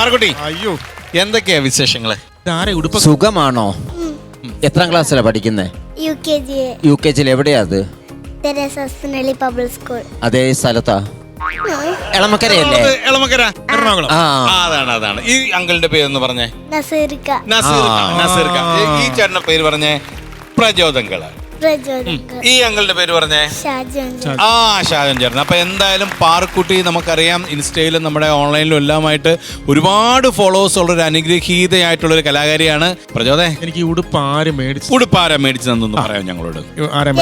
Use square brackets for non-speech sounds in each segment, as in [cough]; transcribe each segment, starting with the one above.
പാറക്കുട്ടി അയ്യോ. എന്തൊക്കെയാ വിശേഷങ്ങൾ? ഉടുപ്പ്? സുഖമാണോ? എത്രാം ക്ലാസ്സിലാ പഠിക്കുന്നേ? U K G U K ജിയിൽ എവിടെയാ അത്? തെരേസസ്നളി പബ്ലിക് സ്കൂൾ. അതേ സ്ഥലത്താ? എളമക്കരയല്ലേ? അത് എളമക്കര എറണാകുളം. ആ. ആ, അതാണ് അതാണ്. ഈ അങ്കിളിന്റെ പേരൊന്ന് പറഞ്ഞേ? നസീർക്ക. ഈ- ചേട്ടന്റെ പേര് പറഞ്ഞേ? പ്രചോദങ്കൾ. പ്രചോദക ഈ അങ്കിളുടെ പേര് പറഞ്ഞേ? ഷാജോൻ ആ ഷാജൻ ചേട്ടൻ. അപ്പൊ എന്തായാലും പാർക്കുട്ടി നമുക്കറിയാം ഇൻസ്റ്റയിലും നമ്മുടെ ഓൺലൈനിലും എല്ലാമായിട്ട് ഒരുപാട് ഫോളോവേഴ്സ് ഉള്ള ഒരു അനുഗ്രഹീതയായിട്ടുള്ള ഒരു കലാകാരിയാണ്. പ്രചോദേ എനിക്ക് ഈ ഉടുപ്പ് ആര് മേടിച്ചു ഉടുപ്പാര മേടിച്ചു തന്നു പറയാം ഞങ്ങളോട്. ആരെ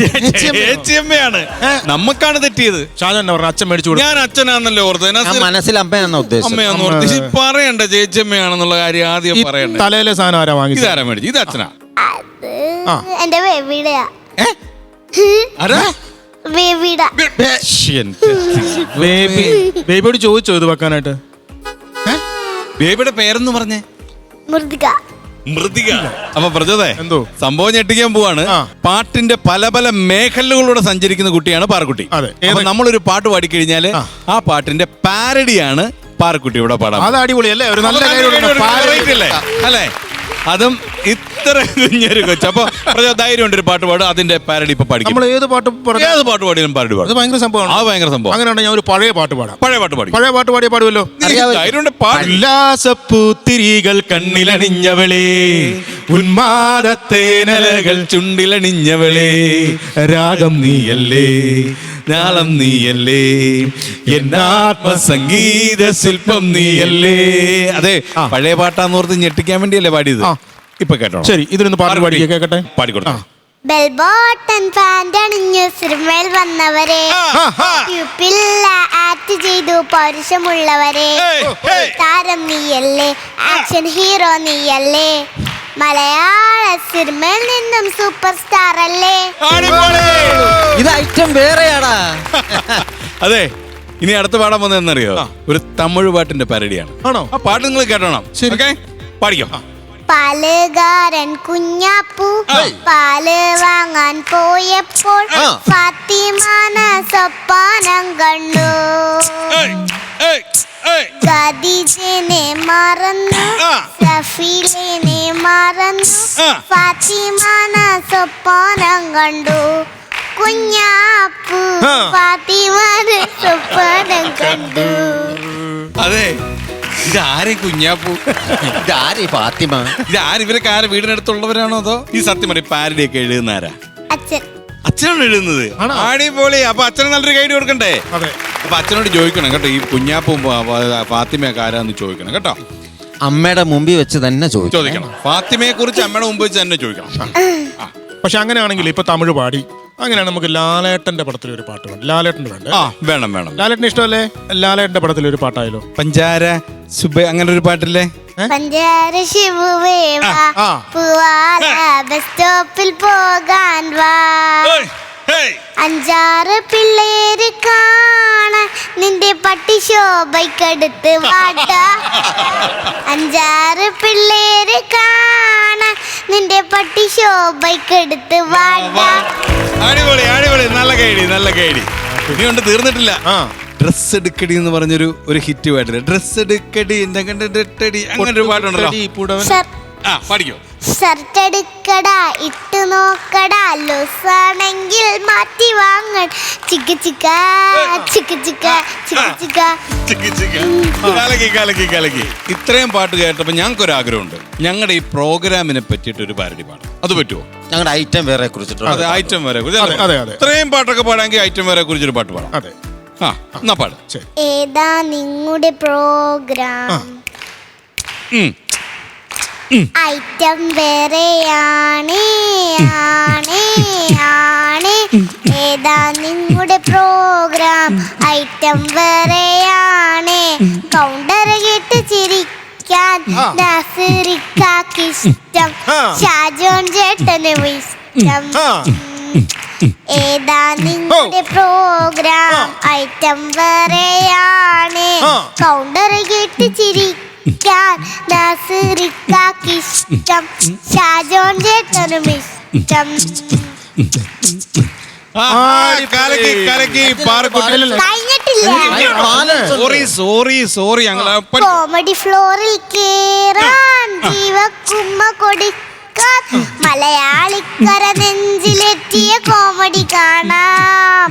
ചേച്ചിയമ്മയാണ്. നമുക്കാണ് തെറ്റിയത്. ഷാജൻ എന്നാ പറഞ്ഞ അച്ഛൻ മേടിച്ചു ഞാൻ അച്ഛനാണെന്നല്ലേ ഓർത്തത്. മനസ്സിൽ അമ്മയാണെന്ന് ഉദ്ദേശിച്ചത്. അമ്മയാന്ന് ഓർത്ത്. ഈ പറയണ്ട ചേച്ചിയമ്മയാണെന്നുള്ള കാര്യം ആദ്യം പറയണ്ട. തലയിലെ സാധനം ആരാ വാങ്ങി ഇതാരാ മേടിച്ചു ഇത് അച്ഛനാ. അത് ആ. എന്റെ ബേബിയുടെയാ ഏ? ആരാ? ബേബിയുടെ ശ്ശി, എന്റെ ബേബി ബേബിയോട് ചോദിച്ചോ ഇത് വെക്കാനായിട്ട്? ബേബിയുടെ പേരെന്ന് പറഞ്ഞേ? മൃദിക. മൃതിക അപ്പൊ പ്രചോദേ എന്തോ? സംഭവം ഞെട്ടിക്കാൻ പോവാണ്. ആ. പാട്ടിന്റെ പല പല മേഖലകളിലൂടെ സഞ്ചരിക്കുന്ന കുട്ടിയാണ് പാറക്കുട്ടി. അതെ. അപ്പൊ ഏത്- നമ്മളൊരു പാട്ട് പാടിക്കഴിഞ്ഞാൽ ആ. ആ പാട്ടിന്റെ പാരഡിയാണ് പാറക്കുട്ടി ഇവിടെ പാടാൻ അത് അടിപൊളി അല്ലേ ഒരു നല്ല കാര്യം അല്ലേ? അതും ഇത്ര കുഞ്ഞൊരു കൊച്ചു. അപ്പൊ പ്രജോ ധൈര്യം ഉണ്ട് ഒരു പാട്ട് പാടും അതിന്റെ പാരഡി ഇപ്പൊ പാടി നമ്മൾ ഏത് പാട്ട് ഏത് പാട്ട് പാടിയാലും പാരഡി അത് പാടും ഭയങ്കര സംഭവമാണ്. ആ ഭയങ്കര സംഭവം അങ്ങനെയാണെങ്കിൽ ഞാൻ ഒരു പഴയ പാട്ട് പാടാം. പഴയ പാട്ട് പാടി പഴയ പാട്ട് പാടിയ പാടുമല്ലോ ധൈര്യമുണ്ട് പാടി. ഉല്ലാസപ്പൂത്തിരികൾ കണ്ണിലണിഞ്ഞവളേ ഉന്മാദത്തേനലകൾ ചുണ്ടിലണിഞ്ഞവളേ രാഗം നീയല്ലേ നാളം നീയല്ലേ? എന്നാത്മസംഗീത ശില്പം നീയല്ലേ? അതെ പഴയ പാട്ടാന്ന് ഓർത്ത് ഞെട്ടിക്കാൻ വേണ്ടിയല്ലേ പാടിയത്? ഇപ്പൊ കേട്ടോ ശരി ഇതിനൊന്ന് പാട്ട് പാടി കേക്കട്ടെ? പാടിക്കൊടുത്തു ബെൽബോട്ടൻ പാന്റ് അണിഞ്ഞു സിനിമയിൽ വന്നവരെ ആ, ആ. യൂപ്പില്ല ആക്ട് ചെയ്തു പൗരുഷമുള്ളവരെ. താരം നീയല്ലേ ആക്ഷൻ ഹീറോ നീയല്ലേ മലയാള സിനിമയിൽ നിന്നും സൂപ്പർ സ്റ്റാർ അല്ലേ? ഇത് ഐറ്റം വേറെയാടാ. അതെ ഇനി അടുത്ത പാടാൻ പോകുന്നത് ഒരു തമിഴ് പാട്ടിന്റെ പാരഡിയാണ്. ആണോ? ആ പാട്ട് നിങ്ങൾ കേട്ടോണം. ശരി. പാടിക്കോ. പാലുകാരൻ കുഞ്ഞാപ്പു പാൽ വാങ്ങാൻ പോയപ്പോൾ. ഫാത്തിമാന സ്വപ്പാനം കണ്ടു. ഏയ്, ഏയ്, ഏയ്. ഖദീജനെ മറന്നു. സഫീലിനെ മറന്നു. ഫാത്തിമാന സ്വപ്നം കണ്ടു. കുഞ്ഞാപ്പു. ഫാത്തിമാന സ്വപ്നം കണ്ടു. അതെ ഇതാരെ കുഞ്ഞാപ്പു? ഇതാരെ ഫാത്തിമ? ഇതാര്? ഇവരൊക്കെ ആരെ വീടിനടുത്തുള്ളവരാണോ അതോ? ഈ സത്യം പറയും പാരഡി ഒക്കെ എഴുതുന്നാരാ അച്ഛൻ. അച്ഛനാണ് എഴുതുന്നത്? ആടി പോളി അപ്പൊ അച്ഛന് നല്ലൊരു ഗൈഡ് കൊടുക്കണ്ടേ? അതെ. അപ്പൊ അച്ഛനോട് ചോദിക്കണം കേട്ടോ ഈ കുഞ്ഞാപ്പും ഫാത്തിമയൊക്കെ ആരാന്ന് ചോദിക്കണം കേട്ടോ. അമ്മയുടെ മുമ്പിൽ വെച്ച് തന്നെ ചോദിക്കണം. ഫാത്തിമയെ കുറിച്ച് അമ്മയുടെ മുമ്പ് വെച്ച് തന്നെ ചോദിക്കണം. പക്ഷെ അങ്ങനെയാണെങ്കിൽ ഇപ്പൊ തമിഴ് പാടി അങ്ങനെയാണ് നമുക്ക് ലാലേട്ടന്റെ പടത്തിൽ ഒരു പാട്ട് വേണം. ലാലേട്ടന്റെ വേണ്ട. ആ വേണം വേണം. ലാലേട്ടൻ ഇഷ്ടമല്ലേ? ലാലേട്ടന്റെ പടത്തിൽ ഒരു പാട്ടായാലോ? പഞ്ചാര സുബ അങ്ങനെ ഒരു പാട്ടില്ലേ? പഞ്ചാര. പൂവാല ബസ് സ്റ്റോപ്പിൽ പോകാൻ വാ. അഞ്ചാറ് പിള്ളേര് കാണാൻ നിന്റെ പട്ടി ശോഭയ്ക്കടുത്ത് [laughs] വാട്ട അഞ്ചാറ് പിള്ളേര് കാണാൻ നിന്റെ പട്ടി ശോഭയ്ക്കടുത്ത് വാട്ട അടിപൊളി അടിപൊളി. നല്ല കൈഡി നല്ല കൈഡി. ഇനിയുണ്ട് തീർന്നിട്ടില്ല. ആ. ഡ്രസ് എടുക്കടി എന്ന് പറഞ്ഞൊരു ഒരു ഹിറ്റ് പാട്ടില്ല ഡ്രസ് എടുക്കടി എന്താ കണ്ട് അങ്ങനെ ഒരു പാട്ടുണ്ടല്ലോ. ആ പഠിക്കോ. ഷർട്ട് എടുക്കടാ ഇട്ട് നോക്കടാ ലൊസാണെങ്കിൽ മാറ്റി വാങ്ങൻ ചിക്ക ചിക്ക ചിക്ക ചിക്ക ചിക്ക ചിക്ക. കലക്കി കലക്കി കലക്കി. ഇത്രയും പാട്ട് കേട്ടപ്പോ ഞങ്ങൾക്ക് ഒരു ആഗ്രഹമുണ്ട് ഞങ്ങളുടെ ഈ പ്രോഗ്രാമിനെ പറ്റിയിട്ട് ഒരു പാരടി പാടാം അത് പറ്റുമോ? ഞങ്ങളുടെ ഐറ്റം വേറെ അതെ കുറിച്ചിട്ടുണ്ട് ഐറ്റം വരെ കുറിച്ച് അതെ, അതെ. ഇത്രയും പാട്ടൊക്കെ പാടാമെങ്കിൽ ഐറ്റം വരെ കുറിച്ചൊരു പാട്ട് പാടാം. അതെ. ആ എന്നാ പാട്. ശരി. ഏതാ നിങ്ങളുടെ പ്രോഗ്രാം? ഉം. ഐറ്റം വേറെയാണ് ആണ് ആണ്. ഏതാ നിങ്ങളുടെ പ്രോഗ്രാം? ഐറ്റം വേറെയാണ്. കൗണ്ടർ കേട്ട് ചിരിക്കാൻ ഇഷ്ടം. ഷാജോൺ ചേട്ടന് ഇഷ്ടം. ഏതാ നിങ്ങളുടെ പ്രോഗ്രാം? ഐറ്റം വേറെയാണ്. കൗണ്ടർ കേട്ട് ചിരിക്കാൻ ഷാജോൺ ചേട്ടനും ഇഷ്ടം കലക്കി പാറക്കുട്ടി കഴിഞ്ഞിട്ടില്ല സോറി സോറി സോറി കോമഡി ഫ്ലോറിൽ കേറാൻ ജീവക്കുമ്മ കൊടുക്കാൻ മലയാളിക്കര നെഞ്ചിലെത്തിയ കോമഡി കാണാം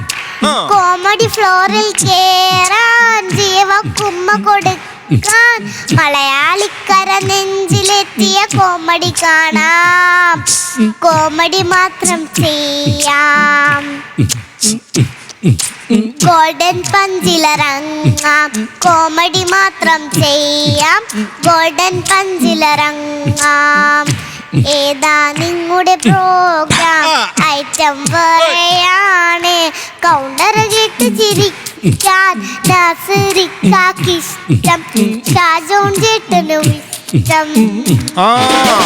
കോമഡി ഫ്ലോറിൽ കേറാൻ ജീവക്കുമ്മ കൊടുക്കാൻ മലയാളിക്കര നെഞ്ചിലെത്തിയ കോമഡി കാണാം. കോമഡി മാത്രം ചെയ്യാം. ഗോൾഡൻ പഞ്ചിലറങ്ങാം. കോമഡി മാത്രം ചെയ്യാം. ഗോൾഡൻ പഞ്ചിലറങ്ങാം. ഏതാ നിങ്ങളുടെ പ്രോഗ്രാം ഐറ്റം പറയാണ് കൗണ്ടർ കേട്ട് ചിരിക്കാൻ നാസറിക്കാക്കിഷ്ടം ഷാജോൺ ചേട്ടനും ഇഷ്ടം. ആഹാ,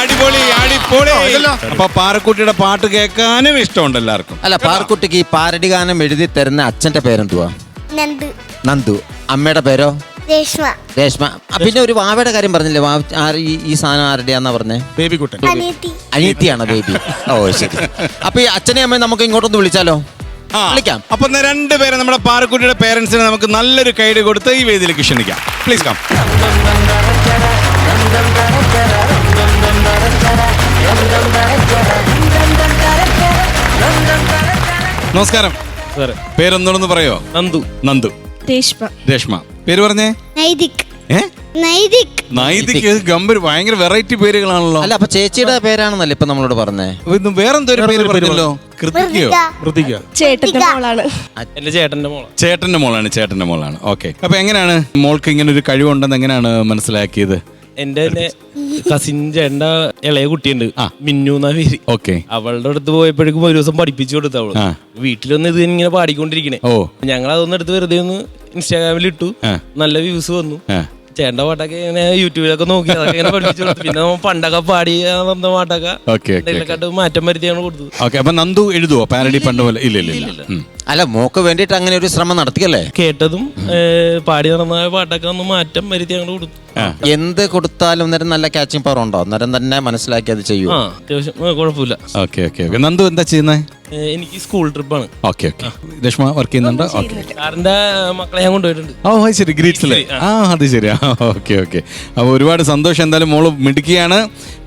അടിപൊളി അടിപൊളി. ഇതല്ല. അപ്പൊ പാറക്കുട്ടിയുടെ പാട്ട് കേൾക്കാനും ഇഷ്ടമുണ്ട് എല്ലാവർക്കും. അല്ല പാറക്കുട്ടിക്ക് ഈ പാരടി ഗാനം എഴുതി തരുന്ന അച്ഛന്റെ പേരെന്തുവാ? നന്ദു. നന്ദു. അമ്മയുടെ പേരോ? രേഷ്മ. രേഷ്മ. ആ, പിന്നെ ഒരു വാവയുടെ കാര്യം പറഞ്ഞില്ലേ? വാവ ആര് ഈ- ഈ സാധനം ആരുടെയാന്നാ പറഞ്ഞേ? ബേബി കുട്ടൻ അനിയത്തി. അനിയത്തിയാണ് ബേബി? ഓ ശരി. അപ്പൊ ഈ അച്ഛനെയും അമ്മയും നമുക്ക് ഇങ്ങോട്ടൊന്ന് വിളിച്ചാലോ? ആ, വിളിക്കാം. അപ്പൊ രണ്ടുപേരെ നമ്മുടെ പാറക്കുട്ടിയുടെ പേരൻസിനെ നമുക്ക് നല്ലൊരു കൈഡ് കൊടുത്ത് ഈ വേദിയിലേക്ക് ക്ഷണിക്കാം. പ്ലീസ് കം നമസ്കാരം. പേരൊന്നുകൂടെ പറയോ? നന്ദു. നന്ദു. രേഷ്മ. രേഷ്മ. പേര് പറഞ്ഞേ? നൈതിക്. ഏ? നൈതിക്. നൈതിക്ക് ഗംഭീർ ഭയങ്കര വെറൈറ്റി പേരുകളാണല്ലോ. അല്ല അപ്പൊ ചേച്ചിയുടെ പേരാണെന്നല്ലേ ഇപ്പൊ നമ്മളോട് പറഞ്ഞേ? ഇത് വേറെന്തോ ഒരു പേര് പറഞ്ഞല്ലോ? കൃതിക്കയോ വൃത്തിക ചേട്ടന്റെ മോളാണ്. എന്റെ ചേട്ടന്റെ മോളാണ്. ചേട്ടന്റെ മോളാണ് ചേട്ടന്റെ മോളാണ്. ഓക്കെ അപ്പൊ എങ്ങനെയാണ്? മോൾക്ക് ഇങ്ങനെ ഒരു കഴിവുണ്ടെന്ന് എങ്ങനെയാണ് മനസ്സിലാക്കിയത്? എന്റെ കസിൻ ചേട്ടന്റെ ഇളയ കുട്ടിയുണ്ട്. മിന്നു എന്നാ പേര്. ഓക്കെ അവളുടെ അടുത്ത് പോയപ്പോഴേക്കും ഒരു ദിവസം പഠിപ്പിച്ചു കൊടുത്തു അവൾ. വീട്ടിലൊന്നും വീട്ടിലൊന്ന് ഇത് ഇങ്ങനെ പാടിക്കൊണ്ടിരിക്കണേ. ഓ. ഞങ്ങൾ അതൊന്നും എടുത്ത് വെറുതെ ഒന്ന് ഇൻസ്റ്റാഗ്രാമിൽ ഇട്ടു. നല്ല വ്യൂസ് വന്നു. ചേണ്ട ചേട്ടന്റെ പാട്ടൊക്കെ ഇങ്ങനെ യൂട്യൂബിലൊക്കെ നോക്കി അതൊക്കെ ഇങ്ങനെ പഠിപ്പിച്ചു കൊടുത്തു. പിന്നെ നമ്മ പണ്ടൊക്കെ പാടി സ്വന്തം പാട്ടൊക്കെ ഓക്കെ മാറ്റം വരുത്തിയാണ് കൊടുത്തത് ഓക്കെ അപ്പൊ നന്ദു എഴുതുവോ? പാരഡി പണ്ട് പോലെ. ഇല്ല ഇല്ല അല്ല മോക്ക് വേണ്ടിയിട്ട് അങ്ങനെ ഒരു ശ്രമം നടത്തിയല്ലേ? കേട്ടതും പാടി നടന്ന പാട്ടൊക്കെ ഒന്ന് മാറ്റം വരുത്തി ഞങ്ങൾ കൊടുത്തു. എന്ത് കൊടുത്താലും അന്നേരം നല്ല ക്യാച്ചിങ് പവർ ഉണ്ടോ? അന്നേരം തന്നെ മനസ്സിലാക്കി അത് ചെയ്യൂ ആ അത്യാവശ്യം. ഏ, കുഴപ്പമില്ല. Okay okay okay. നന്ദു എന്താ ചെയ്യുന്നത് ഏ, എനിക്ക് സ്കൂൾ ട്രിപ്പാണ്. Okay okay. രശ്മ വർക്ക് ചെയ്യുന്നുണ്ട്? ഓക്കെ. സാറിന്റെ മക്കളെ ഞാൻ കൊണ്ടുപോയിട്ടുണ്ട്. ഓ അത് ശരി. ഗ്രീറ്റ്സിലെ ആ. അത് ശരി. ആ ഓക്കെ ഓക്കെ. അപ്പോൾ ഒരുപാട് സന്തോഷം. എന്തായാലും മോൾ മിടുക്കിയാണ്.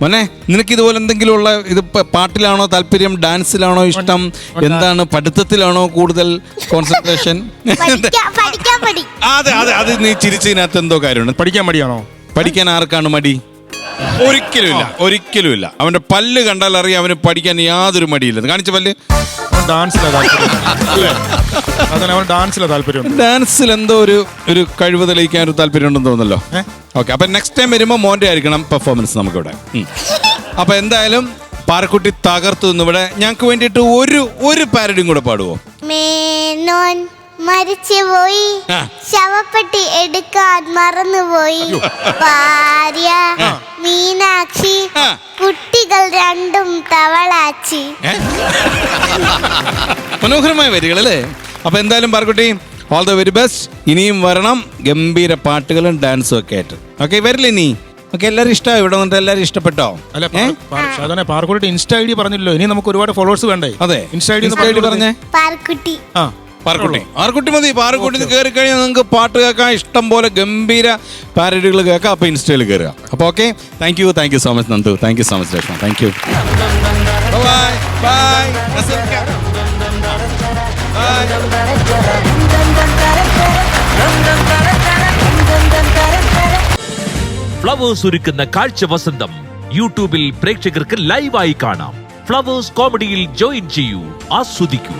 മോനെ നിനക്ക് ഇതുപോലെ എന്തെങ്കിലും ഉള്ള ഇത് പാട്ടിലാണോ താല്പര്യം? ഡാൻസിലാണോ ഇഷ്ടം? എന്താണ് പഠിത്തത്തിലാണോ കൂടുതൽ കോൺസെൻട്രേഷൻ പഠിക്കാൻ പഠിക്കാൻ പഠി. അതെ അതെ. അത് നീ ചിരിച്ചതിനകത്ത് എന്തോ കാര്യമുണ്ട്. പഠിക്കാൻ മടിയാണോ? പഠിക്കാൻ ആർക്കാണ് മടി? ഒരിക്കലും ഇല്ല. ഒരിക്കലും ഇല്ല. അവന്റെ പല്ല് കണ്ടാൽ അറിയാം അവന് പഠിക്കാൻ യാതൊരു മടിയില്ല. കാണിച്ച പല്ല്? അവൻ ഡാൻസിലാ താല്പര്യം. അല്ലേ? അതന്നെ ഡാൻസിലാ താല്പര്യം. ഡാൻസിൽ എന്തോ ഒരു ഒരു കഴിവ് തെളിയിക്കാൻ ഒരു താല്പര്യം ഉണ്ടെന്ന് തോന്നുന്നല്ലോ. ഓക്കെ അപ്പൊ നെക്സ്റ്റ് ടൈം വരുമ്പോൾ മോന്റെ ആയിരിക്കണം പെർഫോമൻസ് നമുക്കിവിടെ. അപ്പൊ എന്തായാലും പാറക്കുട്ടി തകർത്തു ഇവിടെ ഞങ്ങൾക്ക് വേണ്ടിയിട്ട് ഒരു ഒരു പാരഡിയും കൂടെ പാടുവോ? മേനോൻ മരിച്ചുപോയി. ശവപ്പെട്ടി എടുക്കാൻ മറന്നുപോയി. ഭാര്യ മീനാക്ഷി കുട്ടികൾ രണ്ടും തവളാച്ചി? മനോഹരമായ വരികൾ അല്ലേ അപ്പൊ എന്തായാലും പാർക്കുട്ടി ഓൾ ദ വെരി ബെസ്റ്റ് ഇനിയും വരണം. ഗംഭീര പാട്ടുകളും ഡാൻസും ഒക്കെ ആയിട്ട്. ഓക്കെ വരില്ല ഇനി? ഓക്കെ എല്ലാവരും ഇഷ്ടമായി ഇവിടെ വന്നിട്ട് എല്ലാവരും ഇഷ്ടപ്പെട്ടോ? അല്ല പാർക്കുട്ടി സാധാരണ പാർക്കുട്ടി ഇൻസ്റ്റ ഐ ഡി പറഞ്ഞില്ലല്ലോ. ഇനി നമുക്ക് ഒരുപാട് ഫോളോവേഴ്സ് വേണ്ടേ? അതെ. Insta I D insta ID പറഞ്ഞേ. പാർക്കുട്ടി. ആ. പാറക്കുട്ടി. പാറക്കുട്ടി. മതി. പാറക്കുട്ടി കയറി കഴിഞ്ഞാൽ നിങ്ങൾക്ക് പാട്ട് കേൾക്കാം ഇഷ്ടം പോലെ ഗംഭീര പാരഡികൾ കേൾക്കാം. അപ്പൊ ഇൻസ്റ്റയിൽ കയറുക അപ്പൊ okay. Thank you thank you so much Nandu. Thank you so much Raksha thank you bye bye Flowers ഒരുക്കുന്ന കാഴ്ച വസന്തം. യൂട്യൂബിൽ പ്രേക്ഷകർക്ക് ലൈവായി കാണാം. ഫ്ലവേഴ്സ് കോമഡിയിൽ ജോയിൻ ചെയ്യൂ. ആസ്വദിക്കൂ.